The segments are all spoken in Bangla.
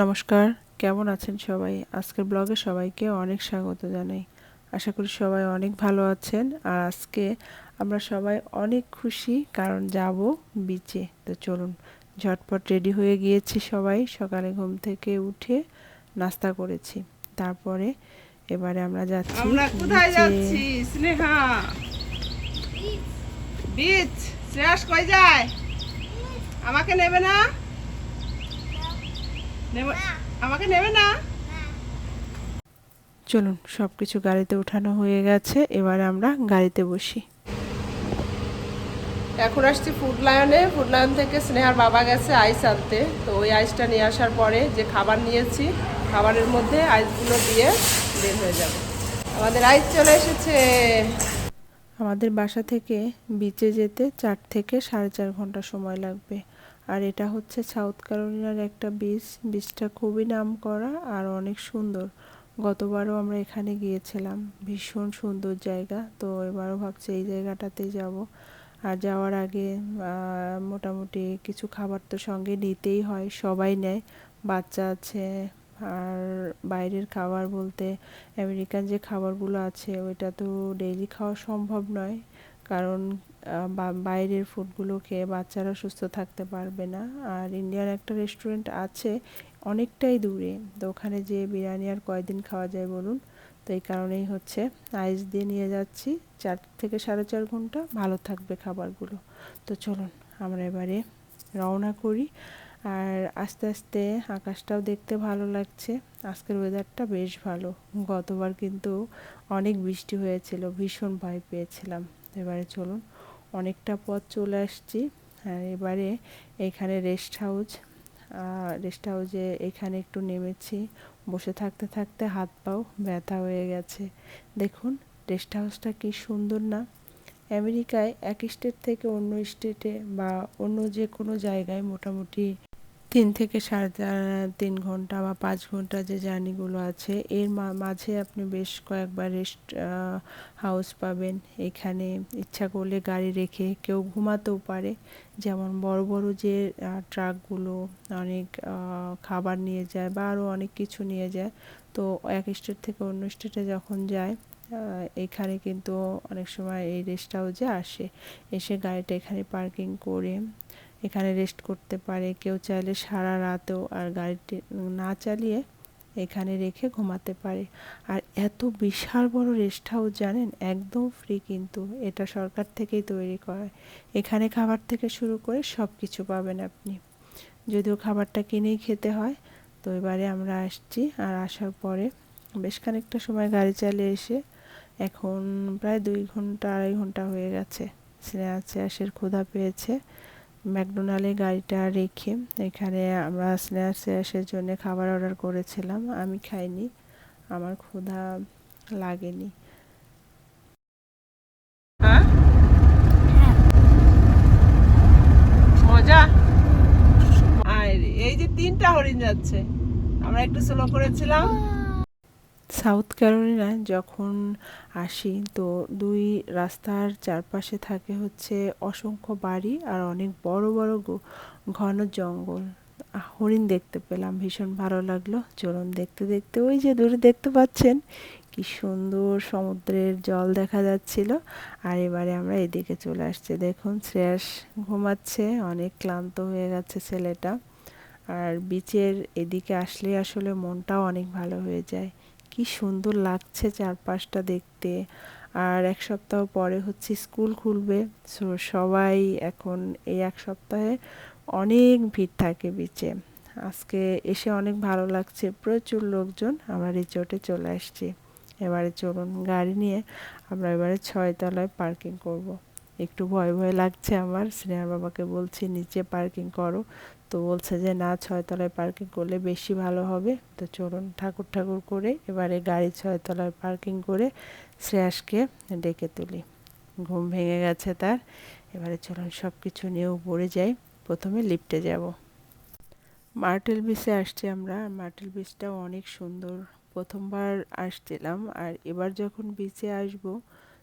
নমস্কার কেমন আছেন সবাই? আজকের ব্লগে সবাইকে অনেক স্বাগত জানাই। আশা করি সবাই অনেক ভালো আছেন। আর আজকে আমরা সবাই অনেক খুশি কারণ যাব বিচে তো চলুন ঝটপট রেডি হয়ে গিয়েছি সবাই। সকালে ঘুম থেকে উঠে নাস্তা করেছি। তারপরে এবারে আমরা যাচ্ছি আমরা কোথায়। যাচ্ছি স্নেহা? বিচ শ্রেয়াস কই যায়? আমাকে নেবে না? নেবে আমাকে নেবে না? চলুন সব কিছু গাড়িতে উঠানো হয়ে গেছে এবারে আমরা গাড়িতে বসি। এখন আসছি ফুড লায়নে ফুড লায়ন থেকে স্নেহার বাবা গেছে আইস আনতে। তো ওই আইসটা নিয়ে আসার পরে যে খাবার নিয়েছি খাবারের মধ্যে আইসগুলো দিয়ে বের হয়ে যাবে। আমাদের আইস চলে এসেছে। আমাদের বাসা থেকে বিচে যেতে চার থেকে সাড়ে চার ঘণ্টা সময় লাগবে। আর এটা হচ্ছে সাউথ ক্যারোলিনার একটা বিচ বিচটা খুবই নাম করা আর অনেক সুন্দর। গতবারও আমরা এখানে গিয়েছিলাম, ভীষণ সুন্দর জায়গা। তো এবারও ভাবছি এই জায়গাটাতেই যাব। আর যাওয়ার আগে মোটামুটি কিছু খাবার তো সঙ্গে নিতেই হয়, সবাই নেয়। বাচ্চা আছে আর বাইরের খাবার বলতে আমেরিকান যে খাবারগুলো আছে, ওইটা তো ডেইলি খাওয়া সম্ভব নয়। কারণ বাইরের ফুডগুলো খেয়ে বাচ্চারা সুস্থ থাকতে পারবে না। আর ইন্ডিয়ার একটা রেস্টুরেন্ট আছে অনেকটাই দূরে, তো ওখানে যে বিরিয়ানি আর কয়দিন খাওয়া যায় বলুন? তো এই কারণেই হচ্ছে আইস দিয়ে নিয়ে যাচ্ছি। চার থেকে সাড়ে চার ঘণ্টা ভালো থাকবে খাবারগুলো। তো চলুন, আমরা এবারে রওনা করি। আর আস্তে আস্তে আকাশটাও দেখতে ভালো লাগছে। আজকের ওয়েদারটা বেশ ভালো। গতবার কিন্তু অনেক বৃষ্টি হয়েছিল, ভীষণ ভয় পেয়েছিলাম। এবারে চলুন, অনেকটা পথ চলে আসছি। আর এবারে এখানে রেস্ট হাউস রেস্ট হাউসে এখানে একটু নেমেছি। বসে থাকতে থাকতে হাত পাও ব্যথা হয়ে গেছে। দেখুন রেস্ট হাউসটা কি সুন্দর না। আমেরিকায় এক স্টেট থেকে অন্য স্টেটে বা অন্য যে কোনো জায়গায় মোটামুটি তিন থেকে সাড়ে তিন ঘণ্টা বা পাঁচ ঘণ্টা যে জার্নিগুলো আছে, এর মাঝে আপনি বেশ কয়েকবার রেস্ট হাউস পাবেন। এখানে ইচ্ছা করলে গাড়ি রেখে কেউ ঘুমাতেও পারে। যেমন বড় বড় যে ট্রাকগুলো অনেক খাবার নিয়ে যায় বা আরও অনেক কিছু নিয়ে যায়, তো এক স্টেট থেকে অন্য স্টেটে যখন যায় এখানে কিন্তু অনেক সময় এই রেস্ট হাউসে আসে। এসে গাড়িটা এখানে পার্কিং করে এখানে রেস্ট করতে পারে। কেউ চাইলে সারা রাতেও আর গাড়িটি না চালিয়ে এখানে রেখে ঘুমাতে পারে। আর এত বিশাল বড় রেস্ট হাউস জানেন? একদম ফ্রি কিন্তু। এটা সরকার থেকেই তৈরি করা। এখানে খাবার থেকে শুরু করে সব কিছু পাবেন আপনি। যদিও খাবারটা কিনেই খেতে হয়, তো এবারে আমরা আসছি আর আসার পরে বেশ খানিকটা সময় গাড়ি চালিয়ে এসে এখন প্রায় দুই ঘণ্টা, আড়াই ঘণ্টা হয়ে গেছে। স্নেহা, শ্রেয়াসের ক্ষুধা পেয়েছে। ম্যাকডোনাল্ডে গাড়িটা রেখে এখানে আমরা স্নেহা শ্রেয়াসের জন্য খাবার অর্ডার করেছিলাম। আমি খাইনি আমার ক্ষুধা লাগেনি। হ্যাঁ? মজা? আয় রে, এই যে তিনটা হরিণ যাচ্ছে। আমরা একটু স্লো করেছিলাম। সাউথ ক্যারোলিনায় যখন আসি, তো দুই রাস্তার চারপাশে থাকে হচ্ছে অসংখ্য বাড়ি আর অনেক বড় বড় ঘন জঙ্গল। হরিণ দেখতে পেলাম, ভীষণ ভালো লাগল। চলুন দেখতে দেখতে, ওই যে দূরে দেখতে পাচ্ছেন, কি সুন্দর সমুদ্রের জল দেখা যাচ্ছিল। আর এবারে আমরা এদিকে চলে আসছি। দেখুন, শ্রেয়াস ঘুমাচ্ছে, অনেক ক্লান্ত হয়ে গেছে ছেলেটা। আর বিচের এদিকে আসলে আসলে মনটাও অনেক ভালো হয়ে যায়। কি সুন্দর লাগছে চারপাশটা দেখতে। আর এক সপ্তাহ পরে হচ্ছে স্কুল খুলবে। সো সবাই এখন এই এক সপ্তাহে অনেক ভিড় থাকে বিচে আজকে এসে অনেক ভালো লাগছে। প্রচুর লোকজন। আমরা রিসোর্টে চলে আসছি। এবারে চলুন গাড়ি নিয়ে আমরা এবারে ছয়তলায় পার্কিং করব। একটু ভয় ভয় লাগছে আমার। স্নেহার বাবাকে বলছি, নিচে পার্কিং করো। তো বলছে যে, না, ছয়তলায় পার্কিং করলে বেশি ভালো হবে। তো চলুন ঠাকুর ঠাকুর করে এবারে গাড়ি ছয়তলায় পার্কিং করে শ্রেয়াসকে ডেকে তুলি। ঘুম ভেঙে গেছে তার। এবারে চলুন সব কিছু নিয়ে উপরে যাই। প্রথমে লিফটে যাব। মার্টেল বিচে আসছি আমরা। মার্টেল বিচটাও অনেক সুন্দর। প্রথমবার আসছিলাম আর এবার যখন বিচে আসব,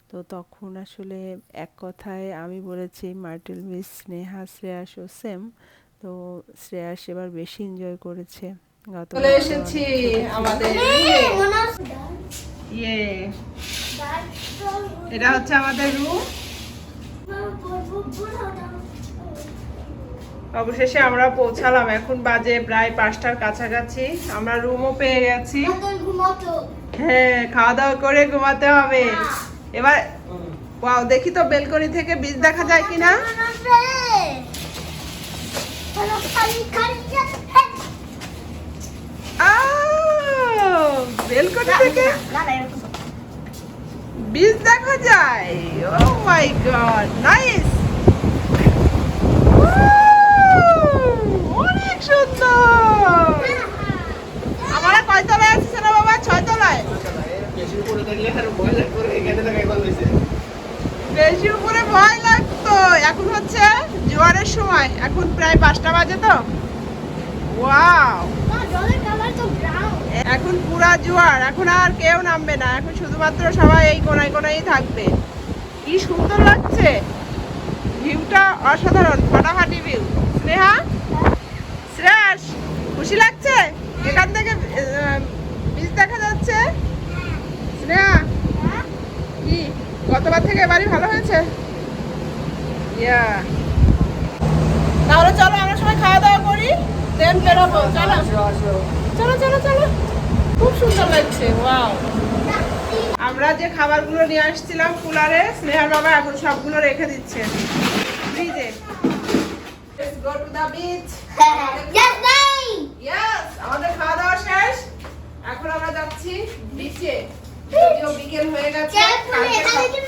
তো তখন আসলে এক কথায় আমি বলেছি মার্টেল বিচ, স্নেহা, শ্রেয়াস ও সেম তো শ্রেয়াস এবার বেশি এনজয় করেছে গত চলে এসেছি। আমাদের ইয়ে। এটা হচ্ছে আমাদের রুম অবশেষে আমরা পৌঁছালাম এখন বাজে প্রায় পাঁচটার কাছাকাছি। আমরা রুমও পেয়ে গেছি। হ্যাঁ খাওয়া দাওয়া করে ঘুমাতে হবে। এবার ওয়াও দেখি তো বেলকনি থেকে বীজ দেখা যায় কিনা? বেলকনি থেকে? বীজ দেখা যায়। ও মাই গড নাইস অনেক সুন্দর! আমরা কয় তলায় না বাবা? ছয় তলায় বেশি উপরে ভয় লাগবে এখানে লাগাই ভালো হয়েছে। বেশি উপরে ভয় লাগতো। এখন হচ্ছে জোয়ারের সময়। এখন প্রায় পাঁচটা বাজে তো। ওয়াও এখন পুরা জোয়ার, এখন আর কেউ নামবে না, এখন শুধুমাত্র সবাই এই কোনায় কোনায় থাকবে। কি সুন্দর লাগছে। ভিউটা অসাধারণ ফাটাফাটি ভিউ স্নেহা? শ্রেয়াস, খুশি লাগছে? এখান থেকে বীজ দেখা যাচ্ছে? স্নেহা? কি? গতবার থেকে এবারই ভালো হয়েছে? ইয়া। তাহলে চলো আমরা সবাই খাওয়া দাওয়া করি দেন বেরোবো। চলো। চলো চলো চলো। খুব সুন্দর লাগছে ওয়াও আমরা যে খাবারগুলো নিয়ে আসছিলাম কুলারে স্নেহার বাবা এখন সবগুলো রেখে দিচ্ছে। ফ্রিজে Let's go to the beach. Yes, আমাদের খাওয়া দাওয়া শেষ। এখন আমরা যাচ্ছি বিচে যদিও বিকেল হয়ে গেছে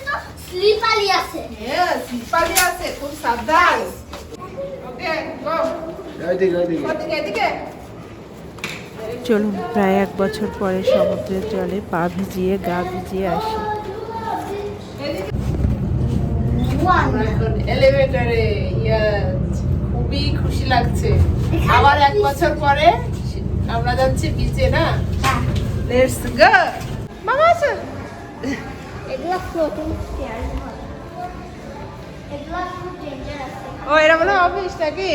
সব- Yes, সিপালি আছে খুব সাবধান। ওকে গো ওইদিকে ওইদিকে এদিকে। চলুন প্রায় এক বছর পরে সমুদ্রের জলে পা ভিজিয়ে গা ভিজিয়ে আসি। এলিভেটরে খুবই খুশি লাগছে। আবার এক বছর পরে আমরা যাচ্ছি বিচে না? লেটস গো মামা আছে? এগুলো ফ্লোটিং স্টেয়ার এগুলো খুব ডেঞ্জারাস ও এটা বলে অফিস নাকি?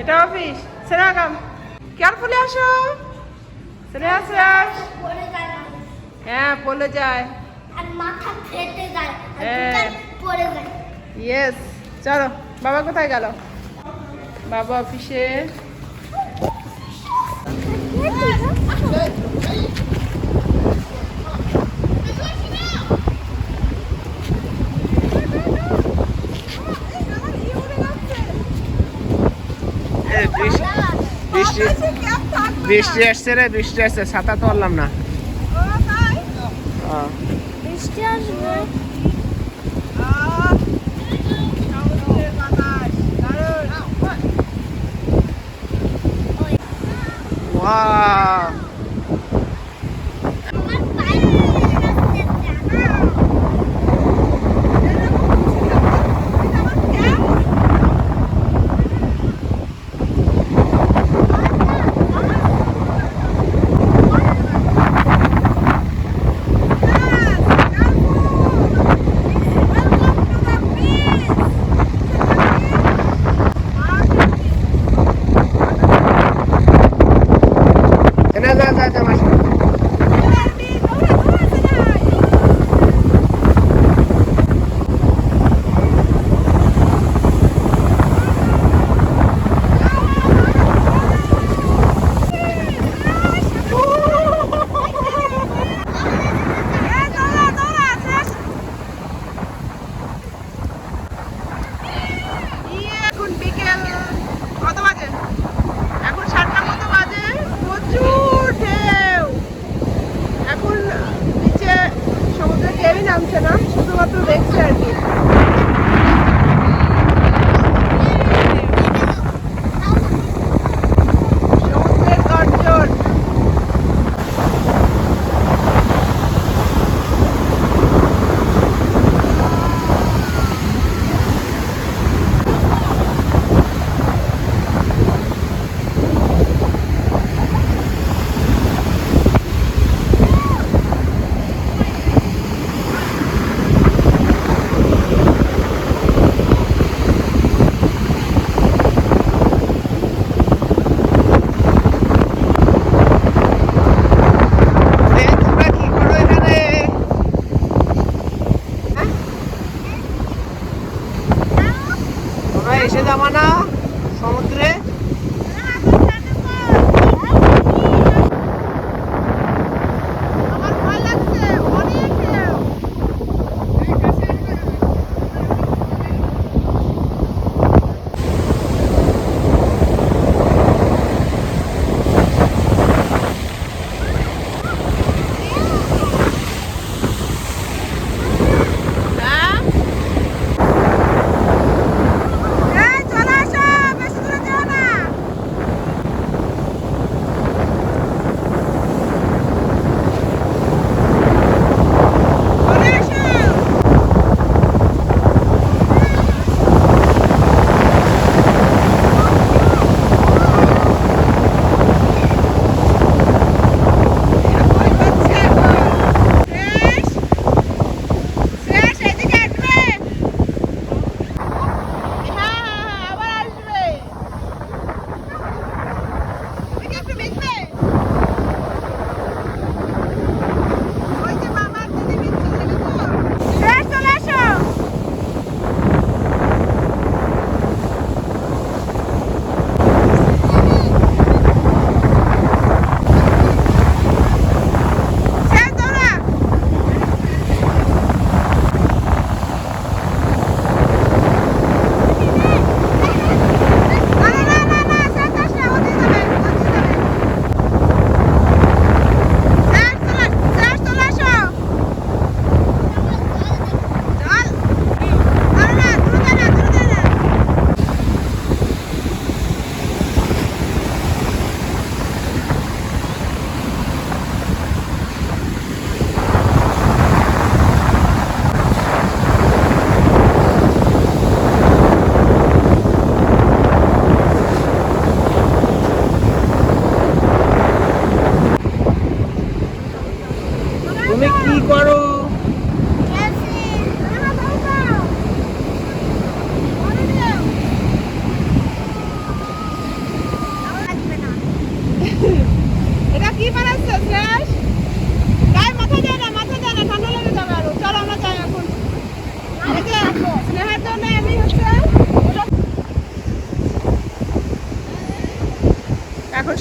এটা অফিস সেরা কাম। কেয়ারফুলি আসো পড়ে যায় হ্যাঁ পড়লে যায়। আর মাথা ফেটে যায় আর হ্যাঁ। দুটা পড়ে যায়। ইয়েস চলো বাবা কোথায় গেল? বাবা অফিসে। বৃষ্টি বৃষ্টি আসছে রে বৃষ্টি আসছে ছাতা তো পারলাম না। বৃষ্টি আসবে। Wow! এনে যা যা যা মাসি এখন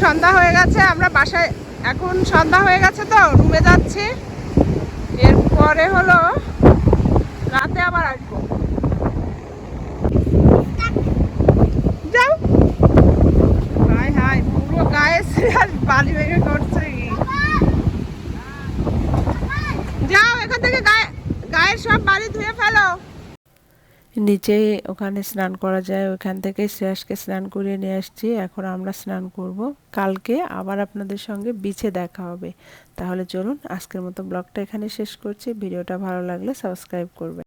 সন্ধ্যা হয়ে গেছে, আমরা বাসায়, এখন সন্ধ্যা হয়ে গেছে তো রুমে যাচ্ছি। এরপরে হলো, রাতে আবার আসব। যাও। হাই হাই, পুরো গায়ে আর বালি ভেঙে করছে। যাও, এখান থেকে গায়ে গায়ের সব বাড়ি ধুয়ে নিচে ওখানে স্নান করা যায়। ওখান থেকে শ্রেয়াসকে স্নান করিয়ে নিয়ে আসছি। এখন আমরা স্নান করব। কালকে আবার আপনাদের সঙ্গে বিছে দেখা হবে। তাহলে চলুন, আজকের মতো ব্লগটা এখানে শেষ করছি। ভিডিওটা ভালো লাগলে সাবস্ক্রাইব করবেন।